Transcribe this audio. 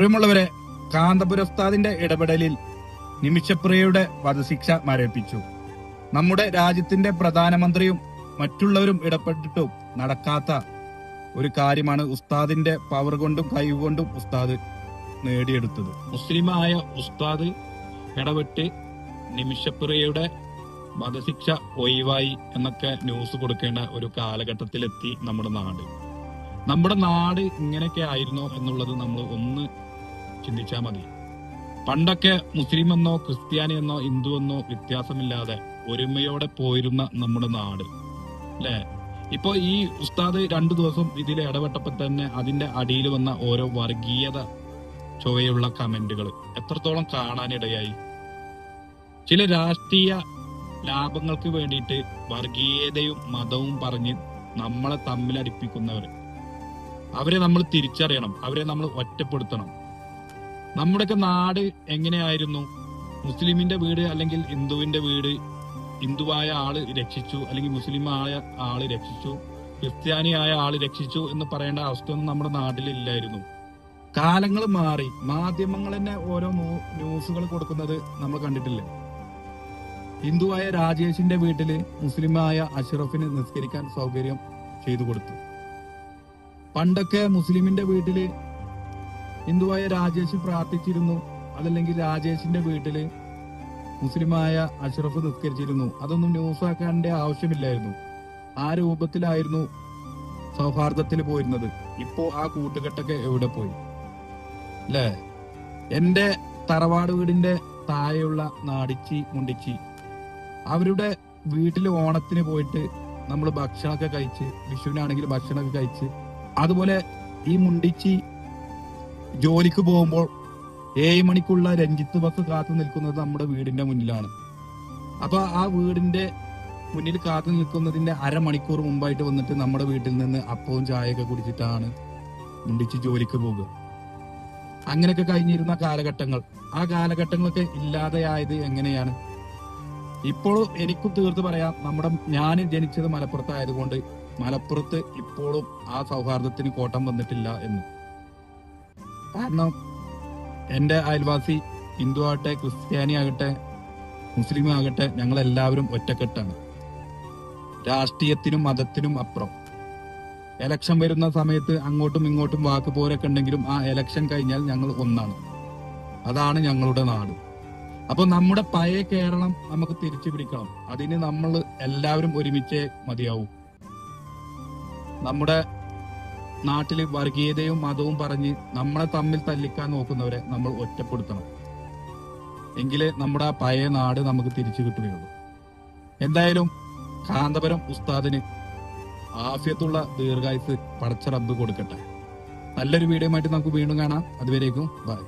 പ്രിയമുള്ളവരെ കാന്തപുരസ്താദിന്റെ ഇടപെടലിൽ നിമിഷപ്രിയയുടെ വധശിക്ഷ മരവിപ്പിച്ചു. നമ്മുടെ രാജ്യത്തിന്റെ പ്രധാനമന്ത്രിയും മറ്റുള്ളവരും ഇടപെട്ടിട്ടും നടക്കാത്ത ഒരു കാര്യമാണ് ഉസ്താദിന്റെ പവർ കൊണ്ടും കഴിവ് കൊണ്ടും ഉസ്താദ് നേടിയെടുത്തത്. മുസ്ലിമായ ഉസ്താദ് ഇടപെട്ട് നിമിഷപ്രിയയുടെ വധശിക്ഷ ഒഴിവായി എന്നൊക്കെ ന്യൂസ് കൊടുക്കേണ്ട ഒരു കാലഘട്ടത്തിലെത്തി നമ്മുടെ നാട്. നമ്മുടെ നാട് ഇങ്ങനെയൊക്കെ ആയിരുന്നോ എന്നുള്ളത് നമ്മൾ ഒന്ന് ചിന്തിച്ചാൽ മതി. പണ്ടൊക്കെ മുസ്ലിം എന്നോ ക്രിസ്ത്യാനി എന്നോ ഹിന്ദു എന്നോ വ്യത്യാസമില്ലാതെ ഒരുമയോടെ പോയിരുന്ന നമ്മുടെ നാട്. അല്ലെ? ഇപ്പൊ ഈ ഉസ്താദ് രണ്ടു ദിവസം ഇതിൽ ഇടപെട്ടപ്പോ തന്നെ അതിന്റെ അടിയിൽ വന്ന ഓരോ വർഗീയത ചൊവ്വയുള്ള കമന്റുകൾ എത്രത്തോളം കാണാനിടയായി. ചില രാഷ്ട്രീയ ലാഭങ്ങൾക്ക് വേണ്ടിയിട്ട് വർഗീയതയും മതവും പറഞ്ഞ് നമ്മളെ തമ്മിലടിപ്പിക്കുന്നവർ. അവരെ നമ്മൾ തിരിച്ചറിയണം. അവരെ നമ്മൾ ഒറ്റപ്പെടുത്തണം. നമ്മുടെയൊക്കെ നാട് എങ്ങനെയായിരുന്നു? മുസ്ലിമിന്റെ വീട് അല്ലെങ്കിൽ ഹിന്ദുവിന്റെ വീട്? ഹിന്ദുവായ ആൾ രക്ഷിച്ചു അല്ലെങ്കിൽ മുസ്ലിം ആയ ആൾ രക്ഷിച്ചു ക്രിസ്ത്യാനിയായ ആൾ രക്ഷിച്ചു എന്ന് പറയേണ്ട അവസ്ഥയൊന്നും നമ്മുടെ നാട്ടിലില്ലായിരുന്നു കാലങ്ങൾ മാറി. മാധ്യമങ്ങൾ തന്നെ ഓരോ ന്യൂസുകൾ കൊടുക്കുന്നത് നമ്മൾ കണ്ടിട്ടില്ലേ? ഹിന്ദുവായ രാജേഷിന്റെ വീട്ടിൽ മുസ്ലിമായ അഷ്റഫിന് നിസ്കരിക്കാൻ സൗകര്യം ചെയ്തു കൊടുത്തു. പണ്ടൊക്കെ മുസ്ലിമിന്റെ വീട്ടിൽ ഹിന്ദുവായ രാജേഷ് പ്രാർത്ഥിച്ചിരുന്നു? അതല്ലെങ്കിൽ രാജേഷിന്റെ വീട്ടിൽ മുസ്ലിമായ അഷ്റഫ് നിസ്കരിച്ചിരുന്നു. അതൊന്നും ന്യൂസ് ആക്കേണ്ട ആവശ്യമില്ലായിരുന്നു. ആ രൂപത്തിലായിരുന്നു സൗഹാർദ്ദത്തിൽ പോയിരുന്നത്. ഇപ്പോ ആ കൂട്ടുകെട്ടൊക്കെ എവിടെ പോയി? അല്ലേ? എന്റെ തറവാട് വീടിന്റെ താഴെയുള്ള നാടിച്ചി മുണ്ടിച്ചി. അവരുടെ വീട്ടിൽ ഓണത്തിന് പോയിട്ട് നമ്മൾ ഭക്ഷണമൊക്കെ കഴിച്ച് വിഷുവിനാണെങ്കിൽ ഭക്ഷണമൊക്കെ കഴിച്ച് അതുപോലെ ഈ മുണ്ടിച്ചി ജോലിക്ക് പോകുമ്പോൾ ഏഴ് മണിക്കുള്ള രഞ്ജിത്ത് ബസ് കാത്തു നിൽക്കുന്നത് നമ്മുടെ വീടിന്റെ മുന്നിലാണ്. അപ്പൊ ആ വീടിന്റെ മുന്നിൽ കാത്തു നിൽക്കുന്നതിന്റെ അരമണിക്കൂർ മുമ്പായിട്ട് വന്നിട്ട് നമ്മുടെ വീട്ടിൽ നിന്ന് അപ്പവും ചായയൊക്കെ കുടിച്ചിട്ടാണ് മുണ്ടിച്ച് ജോലിക്ക് പോകുക. അങ്ങനെയൊക്കെ കഴിഞ്ഞിരുന്ന കാലഘട്ടങ്ങൾ. ആ കാലഘട്ടങ്ങളൊക്കെ ഇല്ലാതെയായത് എങ്ങനെയാണ്? ഇപ്പോഴും എനിക്കും തീർത്ത് പറയാം നമ്മുടെ ഞാൻ ജനിച്ചത് മലപ്പുറത്തായതുകൊണ്ട് മലപ്പുറത്ത് ഇപ്പോഴും ആ സൗഹാർദ്ദത്തിന് കോട്ടം വന്നിട്ടില്ല എന്ന്. കാരണം എന്റെ അയൽവാസി ഹിന്ദു ആകട്ടെ ക്രിസ്ത്യാനി ആകട്ടെ മുസ്ലിം ആകട്ടെ ഞങ്ങൾ എല്ലാവരും ഒറ്റക്കെട്ടാണ്. രാഷ്ട്രീയത്തിനും മതത്തിനും അപ്പുറം. എലക്ഷൻ വരുന്ന സമയത്ത് അങ്ങോട്ടും ഇങ്ങോട്ടും വാക്ക് പോരൊക്കെ ഉണ്ടെങ്കിലും ആ എലക്ഷൻ കഴിഞ്ഞാൽ ഞങ്ങൾ ഒന്നാണ്. അതാണ് ഞങ്ങളുടെ നാട്. അപ്പൊ നമ്മുടെ പഴയ കേരളം നമുക്ക് തിരിച്ചു പിടിക്കണം. അതിന് നമ്മൾ എല്ലാവരും ഒരുമിച്ചേ മതിയാവും. നമ്മുടെ നാട്ടിൽ വർഗീയതയും മതവും പറഞ്ഞ് നമ്മളെ തമ്മിൽ തല്ലിക്കാൻ നോക്കുന്നവരെ നമ്മൾ ഒറ്റപ്പെടുത്തണം. എങ്കിലേ നമ്മുടെ ആ പഴയ നാട് നമുക്ക് തിരിച്ചു കിട്ടുകയുള്ളൂ. എന്തായാലും കാന്തപുരം ഉസ്താദിന് ആഫ്യത്തുള്ള ദീർഘായുസ് പടച്ച റബ്ബ് കൊടുക്കട്ടെ. നല്ലൊരു വീഡിയോ ആയിട്ട് നമുക്ക് വീണ്ടും കാണാം. അതുവരേക്കും ബൈ.